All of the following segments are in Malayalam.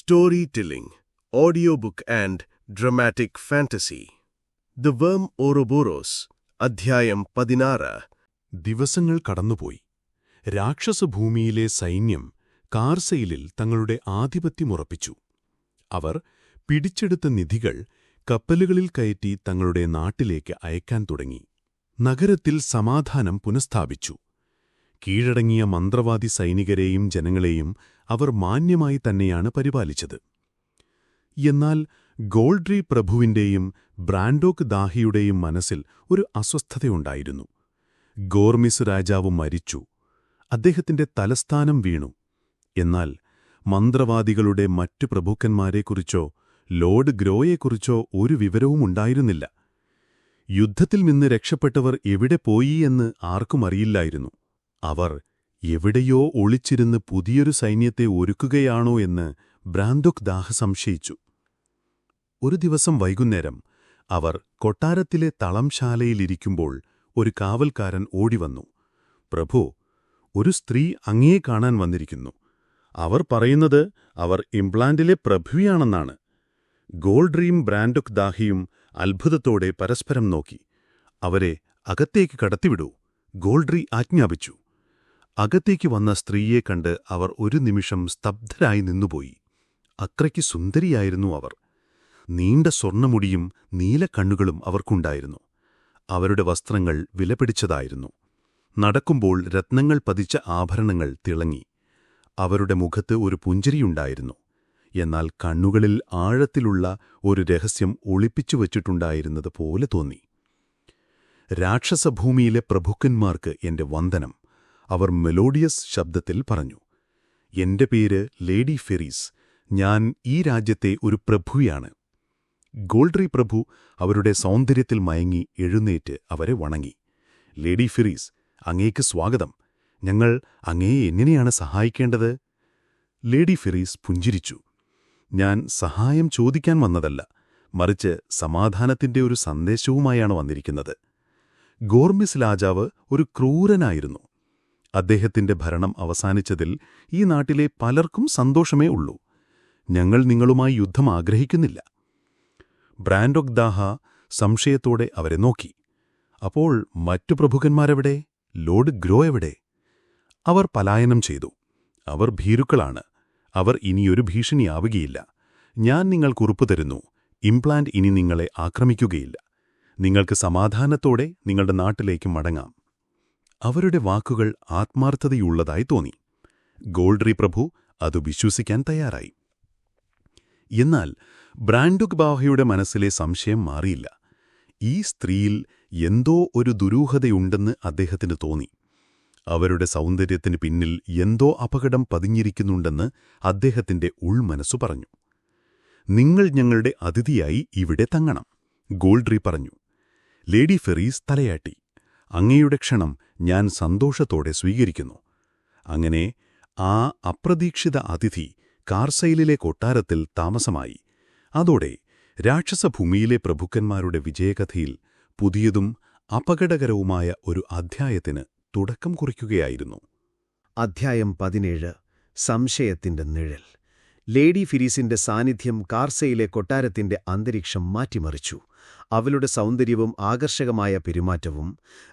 Storytelling, book and dramatic Fantasy. The worm ouroboros അധ്യായം പതിനാറ്. ദിവസങ്ങൾ കടന്നുപോയി. രാക്ഷസഭൂമിയിലെ സൈന്യം കാർസെയിലിൽ തങ്ങളുടെ ആധിപത്യമുറപ്പിച്ചു അവർ പിടിച്ചെടുത്ത നിധികൾ കപ്പലുകളിൽ കയറ്റി തങ്ങളുടെ നാട്ടിലേക്ക് അയക്കാൻ തുടങ്ങി. നഗരത്തിൽ സമാധാനം പുനഃസ്ഥാപിച്ചു. കീഴടങ്ങിയ മന്ത്രവാദി സൈനികരെയും ജനങ്ങളെയും അവർ മാന്യമായി തന്നെയാണ് പരിപാലിച്ചത്. എന്നാൽ ഗോൾഡ്രി പ്രഭുവിന്റെയും ബ്രാൻഡോക്ക് ദാഹിയുടെയും മനസ്സിൽ ഒരു അസ്വസ്ഥതയുണ്ടായിരുന്നു. ഗോർമിസ് രാജാവ് മരിച്ചു അദ്ദേഹത്തിന്റെ തലസ്ഥാനം വീണു. എന്നാൽ മന്ത്രവാദികളുടെ മറ്റു പ്രഭുക്കന്മാരെക്കുറിച്ചോ ലോഡ് ഗ്രോയെക്കുറിച്ചോ ഒരു വിവരവും ഉണ്ടായിരുന്നില്ല. യുദ്ധത്തിൽ നിന്ന് രക്ഷപ്പെട്ടവർ എവിടെ പോയി എന്ന് ആർക്കും അറിയില്ലായിരുന്നു. അവർ എവിടെയോ ഒളിച്ചിരുന്ന് പുതിയൊരു സൈന്യത്തെ ഒരുക്കുകയാണോ എന്ന് ബ്രാന്തുക് ദാഹ സംശയിച്ചു. ഒരു ദിവസം വൈകുന്നേരം അവർ കൊട്ടാരത്തിലെ തളംശാലയിലിരിക്കുമ്പോൾ ഒരു കാവൽക്കാരൻ ഓടിവന്നു. പ്രഭു ഒരു സ്ത്രീ അങ്ങയെ കാണാൻ വന്നിരിക്കുന്നു. അവർ പറയുന്നത് അവർ ഇംപ്ലാന്റിലെ പ്രഭുവിയാണെന്നാണ്. ഗോൾഡ്രീം ബ്രാൻഡുക് ദാഹിയും അത്ഭുതത്തോടെ പരസ്പരം നോക്കി. അവരെ അകത്തേക്ക് കടത്തിവിടൂ ഗോൾഡ്രി ആജ്ഞാപിച്ചു. അകത്തേക്ക് വന്ന സ്ത്രീയെ കണ്ട് അവർ ഒരു നിമിഷം സ്തബ്ധരായി നിന്നുപോയി. അത്രയ്ക്ക് സുന്ദരിയായിരുന്നു അവർ. നീണ്ട സ്വർണമുടിയും നീലക്കണ്ണുകളും അവർക്കുണ്ടായിരുന്നു. അവരുടെ വസ്ത്രങ്ങൾ വിലപിടിച്ചതായിരുന്നു. നടക്കുമ്പോൾ രത്നങ്ങൾ പതിച്ച ആഭരണങ്ങൾ തിളങ്ങി. അവരുടെ മുഖത്ത് ഒരു പുഞ്ചിരിയുണ്ടായിരുന്നു. എന്നാൽ കണ്ണുകളിൽ ആഴത്തിലുള്ള ഒരു രഹസ്യം ഒളിപ്പിച്ചു വച്ചിട്ടുണ്ടായിരുന്നത് പോലെ തോന്നി. രാക്ഷസഭൂമിയിലെ പ്രഭുക്കന്മാർക്ക് എന്റെ വന്ദനം. അവർ മെലോഡിയസ് ശബ്ദത്തിൽ പറഞ്ഞു എന്റെ പേര് ലേഡി ഫെറീസ്. ഞാൻ ഈ രാജ്യത്തെ ഒരു പ്രഭുയാണ്. ഗോൾഡ്രി പ്രഭു അവരുടെ സൗന്ദര്യത്തിൽ മയങ്ങി എഴുന്നേറ്റ് അവരെ വണങ്ങി. ലേഡി ഫിറീസ് അങ്ങേക്ക് സ്വാഗതം. ഞങ്ങൾ അങ്ങയെ എങ്ങനെയാണ് സഹായിക്കേണ്ടത്? ലേഡി ഫിറീസ് പുഞ്ചിരിച്ചു. ഞാൻ സഹായം ചോദിക്കാൻ വന്നതല്ല മറിച്ച് സമാധാനത്തിന്റെ ഒരു സന്ദേശവുമായാണ് വന്നിരിക്കുന്നത്. ഗോർമിസ് രാജാവ് ഒരു ക്രൂരനായിരുന്നു. അദ്ദേഹത്തിന്റെ ഭരണം അവസാനിച്ചതിൽ ഈ നാട്ടിലെ പലർക്കും സന്തോഷമേ ഉള്ളൂ. ഞങ്ങൾ നിങ്ങളുമായി യുദ്ധം ആഗ്രഹിക്കുന്നില്ല. ബ്രാൻഡോഗ്ദാഹ സംശയത്തോടെ അവരെ നോക്കി. അപ്പോൾ മറ്റു പ്രഭുക്കന്മാരെവിടെ? ലോഡ് ഗ്രോ എവിടെ? അവർ പലായനം ചെയ്തു. അവർ ഭീരുക്കളാണ്. അവർ ഇനിയൊരു ഭീഷണിയാവുകയില്ല. ഞാൻ നിങ്ങൾക്ക് ഉറപ്പു തരുന്നു. ഇംപ്ലാന്റ് ഇനി നിങ്ങളെ ആക്രമിക്കുകയില്ല. നിങ്ങൾക്ക് സമാധാനത്തോടെ നിങ്ങളുടെ നാട്ടിലേക്ക് മടങ്ങാം. അവരുടെ വാക്കുകൾ ആത്മാർത്ഥതയുള്ളതായി തോന്നി. ഗോൾഡ്രി പ്രഭു അത് വിശ്വസിക്കാൻ തയ്യാറായി. എന്നാൽ ബ്രാൻഡുക് ബാഹയുടെ മനസ്സിലെ സംശയം മാറിയില്ല. ഈ സ്ത്രീയിൽ എന്തോ ഒരു ദുരൂഹതയുണ്ടെന്ന് അദ്ദേഹത്തിന് തോന്നി. അവരുടെ സൗന്ദര്യത്തിന് പിന്നിൽ എന്തോ അപകടം പതിഞ്ഞിരിക്കുന്നുണ്ടെന്ന് അദ്ദേഹത്തിന്റെ ഉൾമനസ്സു പറഞ്ഞു. നിങ്ങൾ ഞങ്ങളുടെ അതിഥിയായി ഇവിടെ തങ്ങണം ഗോൾഡ്രി പറഞ്ഞു. ലേഡി ഫെറീസ് തലയാട്ടി. അങ്ങയുടെ ക്ഷണം ഞാൻ സന്തോഷത്തോടെ സ്വീകരിക്കുന്നു. അങ്ങനെ ആ അപ്രതീക്ഷിത അതിഥി കാർസൈലിലെ കൊട്ടാരത്തിൽ താമസമായി. അതോടെ രാക്ഷസഭൂമിയിലെ പ്രഭുക്കന്മാരുടെ വിജയകഥയിൽ പുതിയതും അപകടകരവുമായ ഒരു അധ്യായത്തിന് തുടക്കം കുറിക്കുകയായിരുന്നു. അധ്യായം പതിനേഴ്. സംശയത്തിന്റെ നിഴൽ. ലേഡി ഫിരീസിന്റെ സാന്നിധ്യം കാർസയിലെ കൊട്ടാരത്തിന്റെ അന്തരീക്ഷം മാറ്റിമറിച്ചു. അവളുടെ സൗന്ദര്യവും ആകർഷകമായ പെരുമാറ്റവും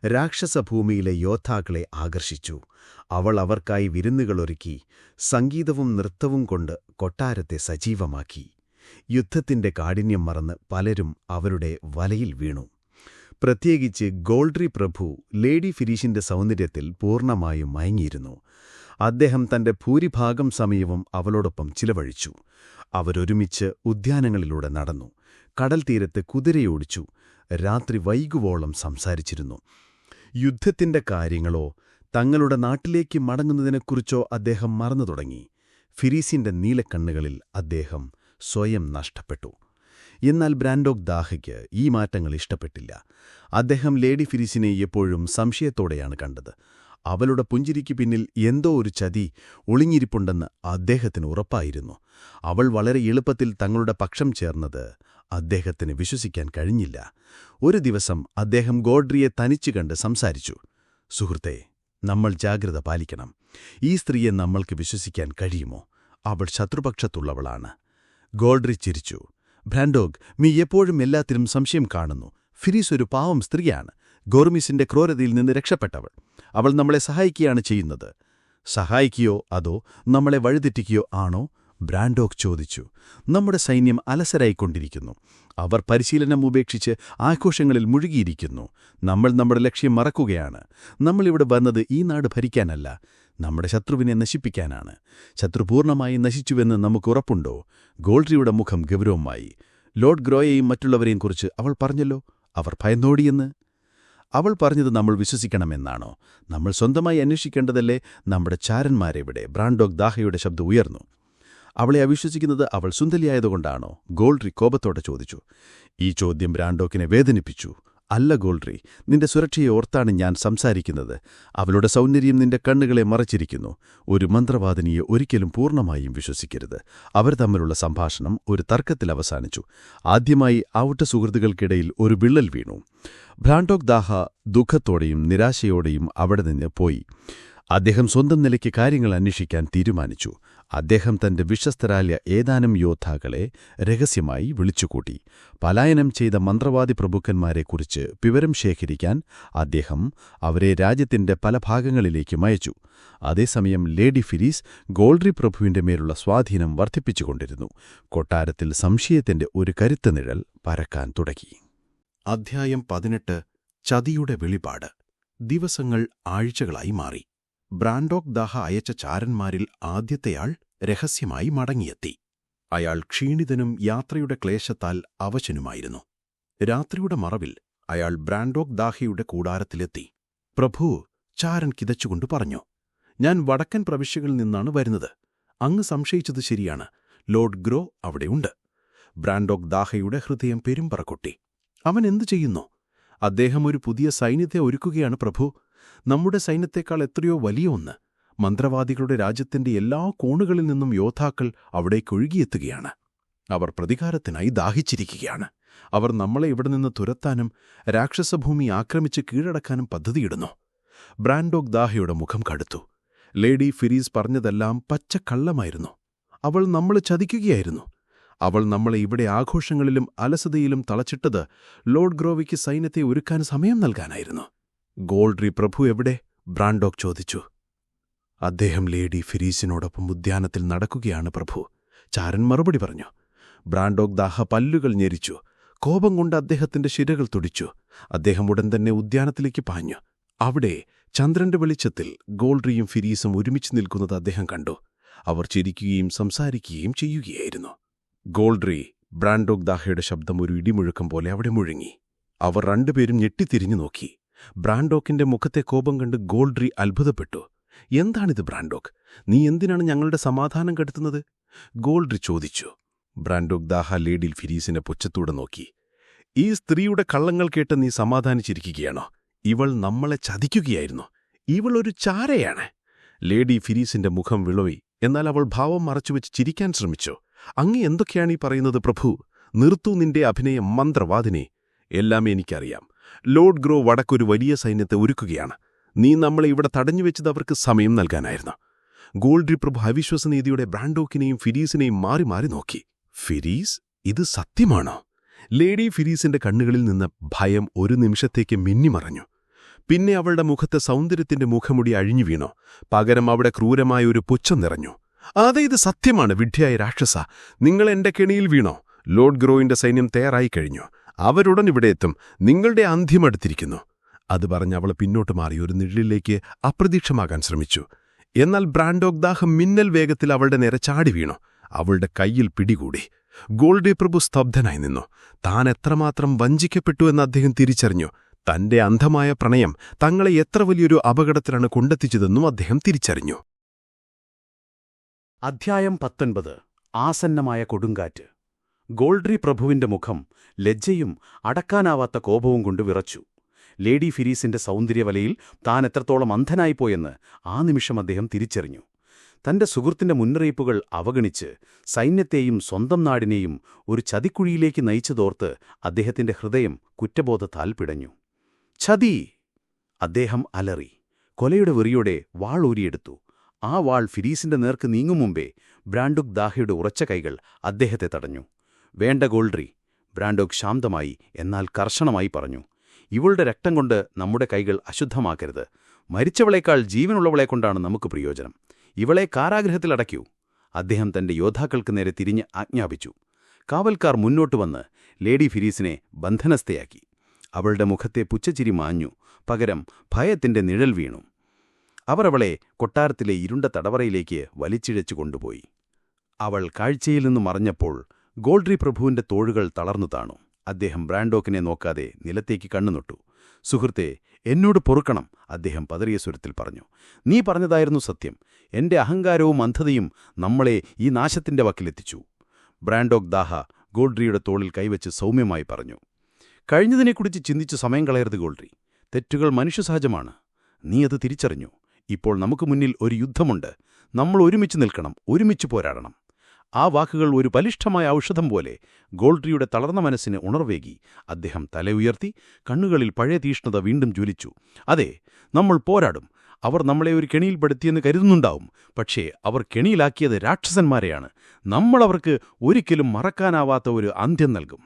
രാക്ഷസഭൂമിയിലെ യോദ്ധാക്കളെ ആകർഷിച്ചു. അവൾ അവർക്കായി വിരുന്നുകളൊരുക്കി സംഗീതവും നൃത്തവും കൊണ്ട് കൊട്ടാരത്തെ സജീവമാക്കി. യുദ്ധത്തിന്റെ കാഠിന്യം മറന്ന് പലരും അവരുടെ വലയിൽ വീണു. പ്രത്യേകിച്ച് ഗോൾഡ്രി പ്രഭു ലേഡി ഫിരീഷിന്റെ സൗന്ദര്യത്തിൽ പൂർണമായും മയങ്ങിയിരുന്നു. അദ്ദേഹം തന്റെ ഭൂരിഭാഗം സമയവും അവളോടൊപ്പം ചിലവഴിച്ചു. അവരൊരുമിച്ച് ഉദ്യാനങ്ങളിലൂടെ നടന്നു. കടൽ തീരത്ത് കുതിരയോടിച്ചു. രാത്രി വൈകുവോളം സംസാരിച്ചിരുന്നു. യുദ്ധത്തിന്റെ കാര്യങ്ങളോ തങ്ങളുടെ നാട്ടിലേക്ക് മടങ്ങുന്നതിനെക്കുറിച്ചോ അദ്ദേഹം മറന്നു തുടങ്ങി. ഫിരീസിന്റെ നീലക്കണ്ണുകളിൽ അദ്ദേഹം സ്വയം നഷ്ടപ്പെട്ടു. എന്നാൽ ബ്രാൻഡോക് ദാഹയ്ക്ക് ഈ മാറ്റങ്ങൾ ഇഷ്ടപ്പെട്ടില്ല. അദ്ദേഹം ലേഡി ഫിരിസിനെ എപ്പോഴും സംശയത്തോടെയാണ് കണ്ടത്. അവളുടെ പുഞ്ചിരിക്ക് പിന്നിൽ എന്തോ ഒരു ചതി ഒളിഞ്ഞിരിപ്പുണ്ടെന്ന് അദ്ദേഹത്തിന് ഉറപ്പായിരുന്നു. അവൾ വളരെ എളുപ്പത്തിൽ തങ്ങളുടെ പക്ഷം ചേർന്നത് അദ്ദേഹത്തിന് വിശ്വസിക്കാൻ കഴിഞ്ഞില്ല. ഒരു ദിവസം അദ്ദേഹം ഗോഡ്രിയെ തനിച്ചു കണ്ട് സംസാരിച്ചു. സുഹൃത്തെ നമ്മൾ ജാഗ്രത പാലിക്കണം. ഈ സ്ത്രീയെ നമ്മൾക്ക് വിശ്വസിക്കാൻ കഴിയുമോ? അവൾ ശത്രുപക്ഷത്തുള്ളവളാണ്. ഗോൾഡ്രി ചിരിച്ചു. ബ്രാൻഡോഗ് നീ എപ്പോഴും എല്ലാത്തിനും സംശയം കാണുന്നു. ഫിരീസ് ഒരു പാവം സ്ത്രീയാണ്. ഗോർമിസിന്റെ ക്രൂരതയിൽ നിന്ന് രക്ഷപ്പെട്ടവൾ. അവൾ നമ്മളെ സഹായിക്കുകയാണ് ചെയ്യുന്നത്. സഹായിക്കുകയോ അതോ നമ്മളെ വഴിതെറ്റിക്കുകയോ ആണോ? ബ്രാൻഡോഗ് ചോദിച്ചു. നമ്മുടെ സൈന്യം അലസരായിക്കൊണ്ടിരിക്കുന്നു. അവർ പരിശീലനം ഉപേക്ഷിച്ച് ആഘോഷങ്ങളിൽ മുഴുകിയിരിക്കുന്നു. നമ്മൾ നമ്മുടെ ലക്ഷ്യം മറക്കുകയാണ്. നമ്മളിവിടെ വന്നത് ഈ നാട് ഭരിക്കാനല്ല നമ്മുടെ ശത്രുവിനെ നശിപ്പിക്കാനാണ്. ശത്രു പൂർണമായി നശിച്ചുവെന്ന് നമുക്ക് ഉറപ്പുണ്ടോ? ഗോൾഡ്രിയുടെ മുഖം ഗൗരവമായി. ലോർഡ് ഗ്രോയെയും മറ്റുള്ളവരെയും കുറിച്ച് അവൾ പറഞ്ഞല്ലോ അവർ ഭയന്നോടിയെന്ന്. അവൾ പറഞ്ഞത് നമ്മൾ വിശ്വസിക്കണമെന്നാണോ? നമ്മൾ സ്വന്തമായി അന്വേഷിക്കേണ്ടതല്ലേ? നമ്മുടെ ചാരന്മാരെവിടെ? ബ്രാൻഡോഗ് ദാഹയുടെ ശബ്ദം ഉയർന്നു. അവളെ അവിശ്വസിക്കുന്നത് അവൾ സുന്ദരിയായതുകൊണ്ടാണോ? ഗോൾഡ്രി കോപത്തോടെ ചോദിച്ചു. ഈ ചോദ്യം ബ്രാൻഡോക്കിനെ വേദനിപ്പിച്ചു. അല്ല ഗോൾഡ്രി നിന്റെ സുരക്ഷയെ ഓർത്താണ് ഞാൻ സംസാരിക്കുന്നത്. അവളുടെ സൗന്ദര്യം നിന്റെ കണ്ണുകളെ മറച്ചിരിക്കുന്നു. ഒരു മന്ത്രവാദിനിയെ ഒരിക്കലും പൂർണമായും വിശ്വസിക്കരുത്. അവർ തമ്മിലുള്ള സംഭാഷണം ഒരു തർക്കത്തിൽ അവസാനിച്ചു. ആദ്യമായി ഔട്ട സുഹൃത്തുക്കൾക്കിടയിൽ ഒരു വിള്ളൽ വീണു. ബ്രാൻഡോക് ദാഹ ദുഃഖത്തോടെയും നിരാശയോടെയും അവിടെ നിന്ന് പോയി. അദ്ദേഹം സ്വന്തം നിലയ്ക്ക് കാര്യങ്ങൾ അന്വേഷിക്കാൻ തീരുമാനിച്ചു. അദ്ദേഹം തന്റെ വിശ്വസ്തരായ ഏതാനും യോദ്ധാക്കളെ രഹസ്യമായി വിളിച്ചുകൂട്ടി. പലായനം ചെയ്ത മന്ത്രവാദി പ്രഭുക്കന്മാരെക്കുറിച്ച് വിവരം ശേഖരിക്കാൻ അദ്ദേഹം അവരെ രാജ്യത്തിന്റെ പല ഭാഗങ്ങളിലേക്കും അയച്ചു. അതേസമയം ലേഡി ഫിരീസ് ഗോൾഡ്രി പ്രഭുവിന്റെ മേലുള്ള സ്വാധീനം വർദ്ധിപ്പിച്ചുകൊണ്ടിരുന്നു. കൊട്ടാരത്തിൽ സംശയത്തിന്റെ ഒരു കരുത്ത നിഴൽ പരക്കാൻ തുടങ്ങി. അധ്യായം പതിനെട്ട് ചതിയുടെ വെളിപാട്. ദിവസങ്ങൾ ആഴ്ചകളായി മാറി. ബ്രാൻഡോക് ദാഹ അയച്ച ചാരന്മാരിൽ ആദ്യത്തെയാൾ രഹസ്യമായി മടങ്ങിയെത്തി. അയാൾ ക്ഷീണിതനും യാത്രയുടെ ക്ലേശത്താൽ അവശനുമായിരുന്നു. രാത്രിയുടെ മറവിൽ അയാൾ ബ്രാൻഡോക് ദാഹയുടെ കൂടാരത്തിലെത്തി. പ്രഭു ചാരൻ കിതച്ചുകൊണ്ട് പറഞ്ഞു ഞാൻ വടക്കൻ പ്രവിശ്യകളിൽ നിന്നാണ് വരുന്നത്. അങ്ങ് സംശയിച്ചത് ശരിയാണ്. ലോർഡ് ഗ്രോ അവിടെയുണ്ട് ബ്രാൻഡോക് ദാഹയുടെ ഹൃദയം പെരുമ്പറക്കൊട്ടി അവൻ എന്തു ചെയ്യുന്നു? അദ്ദേഹം ഒരു പുതിയ സൈന്യത്തെ ഒരുക്കുകയാണ് പ്രഭു. നമ്മുടെ സൈന്യത്തെക്കാൾ എത്രയോ വലിയ ഒന്ന്. മന്ത്രവാദികളുടെ രാജ്യത്തിന്റെ എല്ലാ കോണുകളിൽ നിന്നും യോദ്ധാക്കൾ അവിടേക്കൊഴുകിയെത്തുകയാണ് അവർ പ്രതികാരത്തിനായി ദാഹിച്ചിരിക്കുകയാണ്. അവർ നമ്മളെ ഇവിടെ നിന്ന് തുരത്താനും രാക്ഷസഭൂമി ആക്രമിച്ച് കീഴടക്കാനും പദ്ധതിയിടുന്നു. ബ്രാൻഡോക് ദാഹയുടെ മുഖം കടുത്തു. ലേഡി ഫിരീസ് പറഞ്ഞതെല്ലാം പച്ചക്കള്ളമായിരുന്നു. അവൾ നമ്മളെ ചതിക്കുകയായിരുന്നു. അവൾ നമ്മളെ ഇവിടെ ആഘോഷങ്ങളിലും അലസതയിലും തളച്ചിട്ടത് ലോർഡ് ഗ്രോവിക്ക് സൈന്യത്തെ ഒരുക്കാൻ സമയം നൽകാനായിരുന്നു. ഗോൾഡ്രി പ്രഭു എവിടെ? ബ്രാൻഡോക് ചോദിച്ചു. അദ്ദേഹം ലേഡി ഫിരീസിനോടൊപ്പം ഉദ്യാനത്തിൽ നടക്കുകയാണ് പ്രഭു. ചാരൻ മറുപടി പറഞ്ഞു. ബ്രാൻഡോക് ദാഹ പല്ലുകൾ ഞെരിച്ചു. കോപം കൊണ്ട് അദ്ദേഹത്തിന്റെ ശിരകൾ തുടിച്ചു. അദ്ദേഹം ഉടൻ തന്നെ ഉദ്യാനത്തിലേക്ക് പാഞ്ഞു. അവിടെ ചന്ദ്രന്റെ വെളിച്ചത്തിൽ ഗോൾഡ്രിയും ഫിരീസും ഒരുമിച്ച് നിൽക്കുന്നത് അദ്ദേഹം കണ്ടു. അവർ ചിരിക്കുകയും സംസാരിക്കുകയും ചെയ്യുകയായിരുന്നു. ഗോൾഡ്രി ബ്രാൻഡോക് ദാഹയുടെ ശബ്ദം ഒരു ഇടിമുഴക്കം പോലെ അവിടെ മുഴങ്ങി. അവർ രണ്ടുപേരും ഞെട്ടിത്തിരിഞ്ഞു നോക്കി. ബ്രാൻഡോക്കിന്റെ മുഖത്തെ കോപം കണ്ട് ഗോൾഡ്രി അത്ഭുതപ്പെട്ടു. എന്താണിത് ബ്രാൻഡോക്ക്? നീ എന്തിനാണ് ഞങ്ങളുടെ സമാധാനം കെടുത്തുന്നത്? ഗോൾഡ്രി ചോദിച്ചു. ബ്രാൻഡോക്ക് ദാഹ ലേഡിൽ ഫിരീസിനെ പുച്ഛത്തൂടെ നോക്കി. ഈ സ്ത്രീയുടെ കള്ളങ്ങൾ കേട്ട് നീ സമാധാനിച്ചിരിക്കുകയാണോ? ഇവൾ നമ്മളെ ചതിക്കുകയായിരുന്നു. ഇവൾ ഒരു ചാരയാണ്. ലേഡി ഫിരീസിന്റെ മുഖം വിളവി. എന്നാൽ അവൾ ഭാവം മറച്ചുവെച്ച് ചിരിക്കാൻ ശ്രമിച്ചു. അങ്ങ് എന്തൊക്കെയാണ് ഈ പറയുന്നത് പ്രഭു? നിർത്തു നിന്റെ അഭിനയം മന്ത്രവാദിനെ. എല്ലാം എനിക്കറിയാം. ലോർഡ് ഗ്രോ വടക്കൊരു വലിയ സൈന്യത്തെ ഒരുക്കുകയാണ്. നീ നമ്മളെ ഇവിടെ തടഞ്ഞു വെച്ചത് അവർക്ക് സമയം നൽകാനായിരുന്നു. ഗോൾഡ്രി പ്രഭു അവിശ്വസനീതിയുടെ ബ്രാൻഡോക്കിനെയും ഫിരീസിനെയും മാറി മാറി നോക്കി. ഫിരീസ്? ഇത് സത്യമാണോ? ലേഡി ഫിരീസിന്റെ കണ്ണുകളിൽ നിന്ന് ഭയം ഒരു നിമിഷത്തേക്ക് മിന്നിമറഞ്ഞു. പിന്നെ അവളുടെ മുഖത്തെ സൗന്ദര്യത്തിന്റെ മുഖമുടി അഴിഞ്ഞു വീണോ. പകരം അവിടെ ക്രൂരമായ ഒരു പുച്ഛം നിറഞ്ഞു. അതെ ഇത് സത്യമാണ് വിഡ്ഢിയായ രാക്ഷസ. നിങ്ങൾ എന്റെ കെണിയിൽ വീണോ? ലോർഡ് ഗ്രോയിന്റെ സൈന്യം തയ്യാറായി കഴിഞ്ഞു. അവരുടൻ ഇവിടെ എത്തും. നിങ്ങളുടെ അന്ത്യമെടുത്തിരിക്കുന്നു അത് പറഞ്ഞ് അവൾ പിന്നോട്ട് മാറി ഒരു നിഴലിലേക്ക് അപ്രതീക്ഷമാകാൻ ശ്രമിച്ചു. എന്നാൽ ബ്രാൻഡോഗ് ദാഹം മിന്നൽ വേഗത്തിൽ അവളുടെ നേരെ ചാടി വീണു. അവളുടെ കയ്യിൽ പിടികൂടി. ഗോൾഡി പ്രഭു സ്തബ്ധനായി നിന്നു. താൻ എത്രമാത്രം വഞ്ചിക്കപ്പെട്ടു എന്ന് അദ്ദേഹം തിരിച്ചറിഞ്ഞു. തന്റെ അന്ധമായ പ്രണയം തങ്ങളെ എത്ര വലിയൊരു അപകടത്തിലാണ് കൊണ്ടെത്തിച്ചതെന്നും അദ്ദേഹം തിരിച്ചറിഞ്ഞു. അധ്യായം പത്തൊൻപത്. ആസന്നമായ കൊടുങ്കാറ്റ്. ഗോൾഡ്രി പ്രഭുവിന്റെ മുഖം ലജ്ജയും അടക്കാനാവാത്ത കോപവും കൊണ്ട് വിറച്ചു. ലേഡി ഫിരീസിന്റെ സൗന്ദര്യവലയിൽ താൻ എത്രത്തോളം അന്ധനായിപ്പോയെന്ന് ആ നിമിഷം അദ്ദേഹം തിരിച്ചറിഞ്ഞു. തന്റെ സുഹൃത്തിന്റെ മുന്നറിയിപ്പുകൾ അവഗണിച്ച് സൈന്യത്തെയും സ്വന്തം നാടിനെയും ഒരു ചതിക്കുഴിയിലേക്ക് നയിച്ചതോർത്ത് അദ്ദേഹത്തിന്റെ ഹൃദയം കുറ്റബോധത്താൽ പിടഞ്ഞു. ചതി! അദ്ദേഹം അലറി. കൊലയുടെ വെറിയോടെ വാൾ വാളൂരിയെടുത്തു ആ വാൾ ഫിരീസിന്റെ നേർക്ക് നീങ്ങും മുമ്പേ ബ്രാൻഡുക് ദാഹയുടെ ഉറച്ച കൈകൾ അദ്ദേഹത്തെ തടഞ്ഞു. വേണ്ട ഗോൾഡ്രി. ബ്രാൻഡോക് ശാന്തമായി എന്നാൽ കർശനമായി പറഞ്ഞു. ഇവളുടെ രക്തം കൊണ്ട് നമ്മുടെ കൈകൾ അശുദ്ധമാക്കരുത്. മരിച്ചവളേക്കാൾ ജീവനുള്ളവളെ കൊണ്ടാണ് നമുക്ക് പ്രയോജനം. ഇവളെ കാരാഗ്രഹത്തിൽ അടയ്ക്കൂ. അദ്ദേഹം തന്റെ യോദ്ധാക്കൾക്ക് നേരെ തിരിഞ്ഞ് ആജ്ഞാപിച്ചു. കാവൽക്കാർ മുന്നോട്ട് വന്ന് ലേഡി ഫിരീസിനെ ബന്ധനസ്ഥയാക്കി. അവളുടെ മുഖത്തെ പുച്ചച്ചിരി മാഞ്ഞു. പകരം ഭയത്തിന്റെ നിഴൽ വീണു. അവർ അവളെ കൊട്ടാരത്തിലെ ഇരുണ്ട തടവറയിലേക്ക് വലിച്ചിഴച്ചു കൊണ്ടുപോയി. അവൾ കാഴ്ചയിൽ നിന്ന് മറഞ്ഞപ്പോൾ ഗോൾഡ്രി പ്രഭുവിന്റെ തോഴുകൾ തളർന്നു താണു. അദ്ദേഹം ബ്രാൻഡോക്കിനെ നോക്കാതെ നിലത്തേക്ക് കണ്ണുനൊട്ടു. സുഹൃത്തെ എന്നോട് പൊറുക്കണം അദ്ദേഹം പതറിയ സ്വരത്തിൽ പറഞ്ഞു. നീ പറഞ്ഞതായിരുന്നു സത്യം. എന്റെ അഹങ്കാരവും അന്ധതയും നമ്മളെ ഈ നാശത്തിന്റെ വക്കിലെത്തിച്ചു. ബ്രാൻഡോക് ദാഹ ഗോൾഡ്രിയുടെ തോളിൽ കൈവച്ച് സൗമ്യമായി പറഞ്ഞു. കഴിഞ്ഞതിനെക്കുറിച്ച് ചിന്തിച്ച് സമയം കളയരുത് ഗോൾഡ്രി. തെറ്റുകൾ മനുഷ്യസഹജമാണ്. നീ അത് തിരിച്ചറിഞ്ഞു. ഇപ്പോൾ നമുക്ക് മുന്നിൽ ഒരു യുദ്ധമുണ്ട്. നമ്മൾ ഒരുമിച്ച് നിൽക്കണം ഒരുമിച്ച് പോരാടണം. ആ വാക്കുകൾ ഒരു ബലിഷ്ഠമായ ഔഷധം പോലെ ഗോൾഡ്രിയുടെ തളർന്ന മനസ്സിന് ഉണർവേകി. അദ്ദേഹം തലയുയർത്തി കണ്ണുകളിൽ പഴയ തീഷ്ണത വീണ്ടും ജ്വലിച്ചു. അതെ നമ്മൾ പോരാടും. അവർ നമ്മളെ ഒരു കെണിയിൽപ്പെടുത്തിയെന്ന് കരുതുന്നുണ്ടാവും. പക്ഷേ അവർ കെണിയിലാക്കിയത് രാക്ഷസന്മാരെയാണ്. നമ്മളവർക്ക് ഒരിക്കലും മറക്കാനാവാത്ത ഒരു അന്ത്യം നൽകും.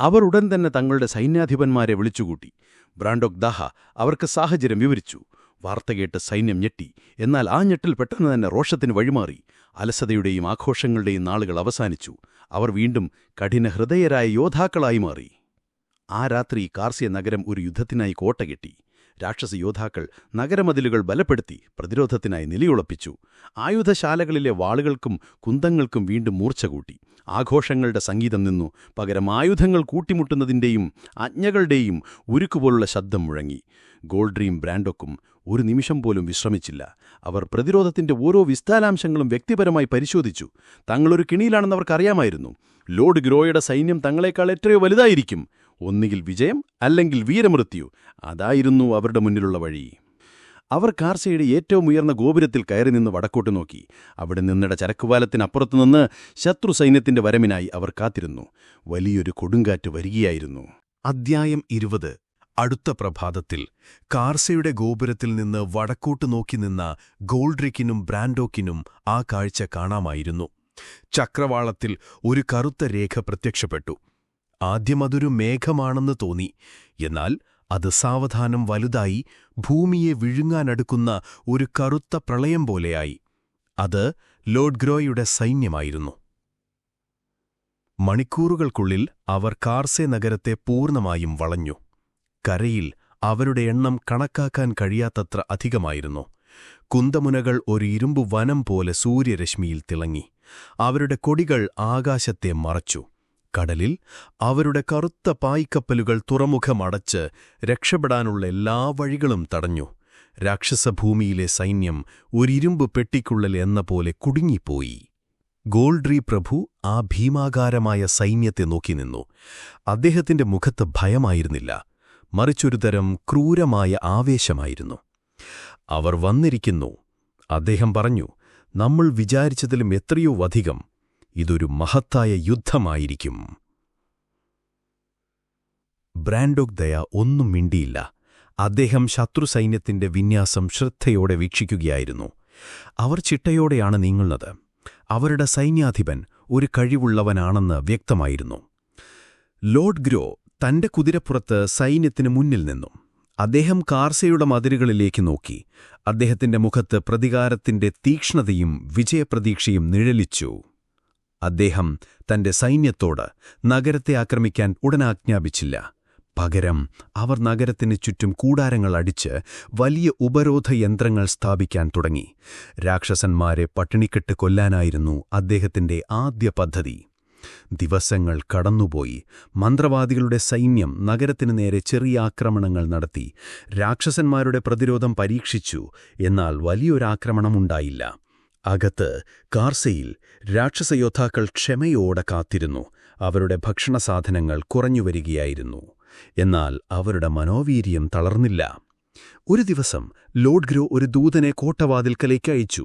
അവർ ഉടൻ തന്നെ തങ്ങളുടെ സൈന്യാധിപന്മാരെ വിളിച്ചുകൂട്ടി. ബ്രാൻഡോക് ദാഹ അവർക്ക് സാഹചര്യം വിവരിച്ചു. വാർത്ത കേട്ട് സൈന്യം ഞെട്ടി. എന്നാൽ ആ ഞെട്ടിൽ പെട്ടെന്ന് തന്നെ രോഷത്തിന് വഴിമാറി. അലസതയുടെയും ആഘോഷങ്ങളുടെയും നാളുകൾ അവസാനിച്ചു. അവർ വീണ്ടും കഠിനഹൃദയരായ യോദ്ധാക്കളായി മാറി. ആ രാത്രി കാർസിയ നഗരം ഒരു യുദ്ധത്തിനായി കോട്ട കെട്ടി. രാക്ഷസ യോദ്ധാക്കൾ നഗരമതിലുകൾ ബലപ്പെടുത്തി പ്രതിരോധത്തിനായി നിലയുളപ്പിച്ചു. ആയുധശാലകളിലെ വാളുകൾക്കും കുന്തങ്ങൾക്കും വീണ്ടും മൂർച്ച കൂട്ടി. ആഘോഷങ്ങളുടെ സംഗീതം നിന്നു. പകരം ആയുധങ്ങൾ കൂട്ടിമുട്ടുന്നതിന്റെയും അജ്ഞകളുടെയും ഉരുക്കുപോലുള്ള ശബ്ദം മുഴങ്ങി. ഗോൾഡ്രീം ബ്രാൻഡൊക്കും ഒരു നിമിഷം പോലും വിശ്രമിച്ചില്ല. അവർ പ്രതിരോധത്തിന്റെ ഓരോ വിസ്താലാംശങ്ങളും വ്യക്തിപരമായി പരിശോധിച്ചു. തങ്ങളൊരു കിണിയിലാണെന്ന് അവർക്കറിയാമായിരുന്നു. ലോർഡ് ഗ്രോയുടെ സൈന്യം തങ്ങളെക്കാൾ എത്രയോ വലുതായിരിക്കും? ഒന്നുകിൽ വിജയം അല്ലെങ്കിൽ വീരമൃത്യു. അതായിരുന്നു അവരുടെ മുന്നിലുള്ള വഴി. അവർ കാർസയുടെ ഏറ്റവും ഉയർന്ന ഗോപുരത്തിൽ കയറി നിന്ന് വടക്കോട്ട് നോക്കി. അവിടെ നിന്നിട ചരക്കുവാലത്തിനപ്പുറത്തുനിന്ന് ശത്രു സൈന്യത്തിന്റെ വരമിനായി അവർ കാത്തിരുന്നു. വലിയൊരു കൊടുങ്കാറ്റ് വരികയായിരുന്നു. അദ്ധ്യായം ഇരുപത്. അടുത്ത പ്രഭാതത്തിൽ കാർസയുടെ ഗോപുരത്തിൽ നിന്ന് വടക്കോട്ട് നോക്കി നിന്ന ഗോൾഡ്രിക്കിനും ബ്രാൻഡോക്കിനും ആ കാഴ്ച കാണാമായിരുന്നു. ചക്രവാളത്തിൽ ഒരു കറുത്ത രേഖ പ്രത്യക്ഷപ്പെട്ടു. ആദ്യമതൊരു മേഘമാണെന്ന് തോന്നി. എന്നാൽ അത് സാവധാനം വലുതായി ഭൂമിയെ വിഴുങ്ങാനടുക്കുന്ന ഒരു കറുത്ത പ്രളയം പോലെയായി. അത് ലോർഡ് ഗ്രോയുടെ സൈന്യമായിരുന്നു. മണിക്കൂറുകൾക്കുള്ളിൽ അവർ കാർസെ നഗരത്തെ പൂർണമായും വളഞ്ഞു. കരയിൽ അവരുടെ എണ്ണം കണക്കാക്കാൻ കഴിയാത്തത്ര അധികമായിരുന്നു. കുന്തമുനകൾ ഒരു ഇരുമ്പു വനം പോലെ സൂര്യരശ്മിയിൽ തിളങ്ങി. അവരുടെ കൊടികൾ ആകാശത്തെ മറച്ചു. കടലിൽ അവരുടെ കറുത്ത പായ്ക്കപ്പലുകൾ തുറമുഖമടച്ച് രക്ഷപ്പെടാനുള്ള എല്ലാ വഴികളും തടഞ്ഞു. രാക്ഷസഭൂമിയിലെ സൈന്യം ഒരിരുമ്പ് പെട്ടിക്കുള്ളിൽ എന്ന പോലെ കുടുങ്ങിപ്പോയി. ഗോൾഡ്രി പ്രഭു ആ ഭീമാകാരമായ സൈന്യത്തെ നോക്കി നിന്നു. അദ്ദേഹത്തിന്റെ മുഖത്ത് ഭയമായിരുന്നില്ല. മറിച്ചൊരുതരം ക്രൂരമായ ആവേശമായിരുന്നു. അവർ വന്നിരിക്കുന്നു. അദ്ദേഹം പറഞ്ഞു നമ്മൾ വിചാരിച്ചതിലും എത്രയോ അധികം ഇതൊരു മഹത്തായ യുദ്ധമായിരിക്കും. ബ്രാൻഡോക് ദയ ഒന്നും മിണ്ടിയില്ല. അദ്ദേഹം ശത്രുസൈന്യത്തിന്റെ വിന്യാസം ശ്രദ്ധയോടെ വീക്ഷിക്കുകയായിരുന്നു. അവർ ചിട്ടയോടെയാണ് നീങ്ങുന്നത്. അവരുടെ സൈന്യാധിപൻ ഒരു കഴിവുള്ളവനാണെന്ന് വ്യക്തമായിരുന്നു. ലോർഡ് ഗ്രോ തന്റെ കുതിരപ്പുറത്ത് സൈന്യത്തിന് മുന്നിൽ നിന്നു. അദ്ദേഹം കാർസയുടെ മതിലുകളിലേക്ക് നോക്കി. അദ്ദേഹത്തിന്റെ മുഖത്ത് പ്രതികാരത്തിന്റെ തീക്ഷ്ണതയും വിജയപ്രതീക്ഷയും നിഴലിച്ചു. അദ്ദേഹം തന്റെ സൈന്യത്തോട് നഗരത്തെ ആക്രമിക്കാൻ ഉടനാജ്ഞാപിച്ചില്ല. പകരം അവർ നഗരത്തിന് ചുറ്റും കൂടാരങ്ങൾ അടിച്ച് വലിയ ഉപരോധ യന്ത്രങ്ങൾ സ്ഥാപിക്കാൻ തുടങ്ങി. രാക്ഷസന്മാരെ പട്ടിണിക്കെട്ട് കൊല്ലാനായിരുന്നു അദ്ദേഹത്തിന്റെ ആദ്യ പദ്ധതി. ദിവസങ്ങൾ കടന്നുപോയി. മന്ത്രവാദികളുടെ സൈന്യം നഗരത്തിനു നേരെ ചെറിയ ആക്രമണങ്ങൾ നടത്തി. രാക്ഷസന്മാരുടെ പ്രതിരോധം പരീക്ഷിച്ചു. എന്നാൽ വലിയൊരാക്രമണമുണ്ടായില്ല അകത്ത് കാർസയിൽ രാക്ഷസയോദ്ധാക്കൾ ക്ഷമയോടെ കാത്തിരുന്നു. അവരുടെ ഭക്ഷണസാധനങ്ങൾ കുറഞ്ഞുവരികയായിരുന്നു എന്നാൽ അവരുടെ മനോവീര്യം തളർന്നില്ല. ഒരു ദിവസം ലോഡ്ഗ്രോ ഒരു ദൂതനെ കോട്ടവാതിൽക്കലേക്ക് അയച്ചു.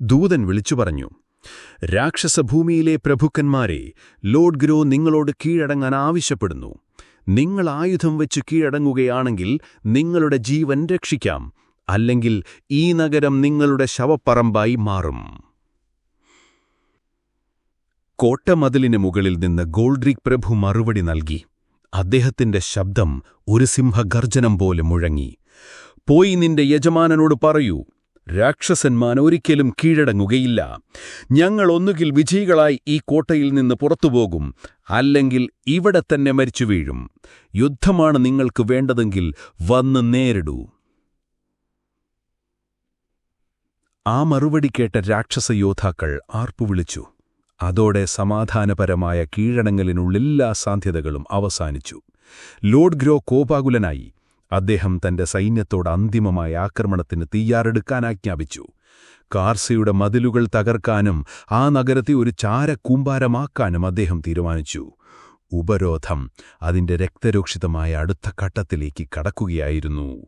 ദൂതൻ വിളിച്ചു പറഞ്ഞു രാക്ഷസഭൂമിയിലെ പ്രഭുക്കന്മാരെ ലോഡ് ഗ്രോ നിങ്ങളോട് കീഴടങ്ങാൻ ആവശ്യപ്പെടുന്നു. നിങ്ങൾ ആയുധം വെച്ച് കീഴടങ്ങുകയാണെങ്കിൽ നിങ്ങളുടെ ജീവൻ രക്ഷിക്കാം അല്ലെങ്കിൽ ഈ നഗരം നിങ്ങളുടെ ശവപ്പറമ്പായി മാറും. കോട്ടമതിലിന് മുകളിൽ നിന്ന് ഗോൾഡ്രിക് പ്രഭു മറുപടി നൽകി. അദ്ദേഹത്തിന്റെ ശബ്ദം ഒരു സിംഹഗർജനം പോലെ മുഴങ്ങി. പോയി നിന്റെ യജമാനനോട് പറയൂ രാക്ഷസന്മാൻ ഒരിക്കലും കീഴടങ്ങുകയില്ല. ഞങ്ങൾ ഒന്നുകിൽ വിജയികളായി ഈ കോട്ടയിൽ നിന്ന് പുറത്തുപോകും അല്ലെങ്കിൽ ഇവിടെ തന്നെ മരിച്ചു വീഴും. യുദ്ധമാണ് നിങ്ങൾക്ക് വേണ്ടതെങ്കിൽ വന്ന് നേരിടൂ. ആ മറുപടി കേട്ട രാക്ഷസ യോദ്ധാക്കൾ ആർപ്പുവിളിച്ചു അതോടെ സമാധാനപരമായ കീഴടങ്ങലിനുള്ളെല്ലാ സാധ്യതകളും അവസാനിച്ചു. ലോഡ് ഗ്രോ കോപാകുലനായി. അദ്ദേഹം തന്റെ സൈന്യത്തോട് അന്തിമമായ ആക്രമണത്തിന് തയ്യാറെടുക്കാൻ ആജ്ഞാപിച്ചു. കാർസയുടെ മതിലുകൾ തകർക്കാനും ആ നഗരത്തെ ഒരു ചാരക്കൂമ്പാരമാക്കാനും അദ്ദേഹം തീരുമാനിച്ചു. ഉപരോധം അതിന്റെ രക്തരൂക്ഷിതമായ അടുത്ത ഘട്ടത്തിലേക്ക് കടക്കുകയായിരുന്നു.